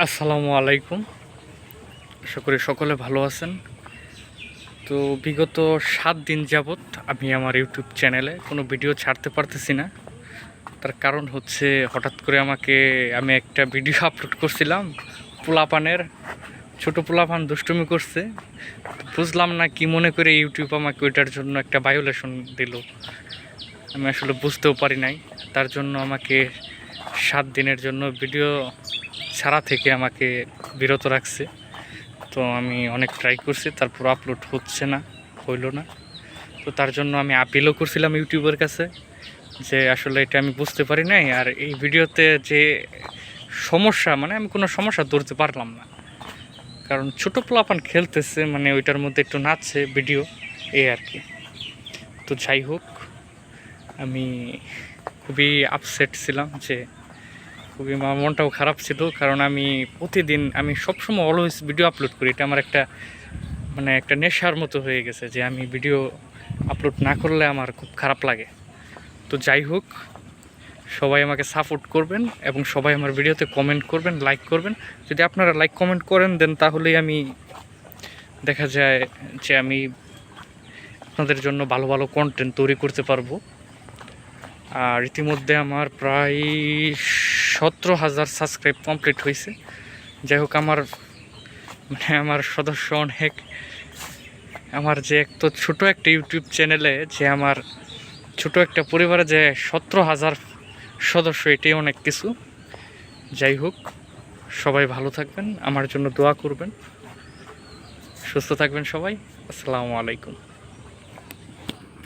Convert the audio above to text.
আসসালামু আলাইকুম। আশা করি সকলে ভালো আছেন। তো বিগত সাত দিন যাবৎ আমি আমার ইউটিউব চ্যানেলে কোনো ভিডিও ছাড়তে পারতেছি না। তার কারণ হচ্ছে হঠাৎ করে আমাকে আমি একটা ভিডিও আপলোড করছিলাম। পোলাপানের, ছোটো পোলাপান দুষ্টুমি করছে। বুঝলাম না কি মনে করে ইউটিউব আমাকে ওইটার জন্য একটা বায়োলেশন দিল। আমি আসলে বুঝতেও পারি নাই। তার জন্য আমাকে সাত দিনের জন্য ভিডিও ছাড়া থেকে আমাকে বিরত রাখছে। তো আমি অনেক ট্রাই করছি তারপর আপলোড হচ্ছে না, হইল না। তো তার জন্য আমি আপিলও করছিলাম ইউটিউবের কাছে যে আসলে এটা আমি বুঝতে পারি নাই আর এই ভিডিওতে যে সমস্যা মানে আমি কোনো সমস্যা ধরতে পারলাম না। কারণ ছোটো পোলাপান খেলতেছে মানে ওইটার মধ্যে একটু নাচছে ভিডিও এই আর কি। তো যাই হোক, আমি খুবই আপসেট ছিলাম যে খুবই আমার মনটাও খারাপ ছিল, কারণ আমি প্রতিদিন, আমি সবসময় অলওয়েজ ভিডিও আপলোড করি। এটা আমার একটা মানে একটা নেশার মতো হয়ে গেছে যে আমি ভিডিও আপলোড না করলে আমার খুব খারাপ লাগে। তো যাই হোক, সবাই আমাকে সাপোর্ট করবেন এবং সবাই আমার ভিডিওতে কমেন্ট করবেন লাইক করবেন। যদি আপনারা লাইক কমেন্ট করেন দেন তাহলেই আমি দেখা যায় যে আমি আপনাদের জন্য ভালো ভালো কন্টেন্ট তৈরি করতে পারব। আর ইতিমধ্যে আমার প্রায় সতেরো হাজার সাবস্ক্রাইব কমপ্লিট হয়েছে যাই হোক আমার মানে আমার সদস্য অনেক। আমার যে এক তো ছোটো একটা ইউটিউব চ্যানেলে যে আমার ছোট একটা পরিবারে যে সতেরো হাজার সদস্য, এটাই অনেক কিছু। যাই হোক সবাই ভালো থাকবেন, আমার জন্য দোয়া করবেন। সুস্থ থাকবেন সবাই। আসসালামু আলাইকুম।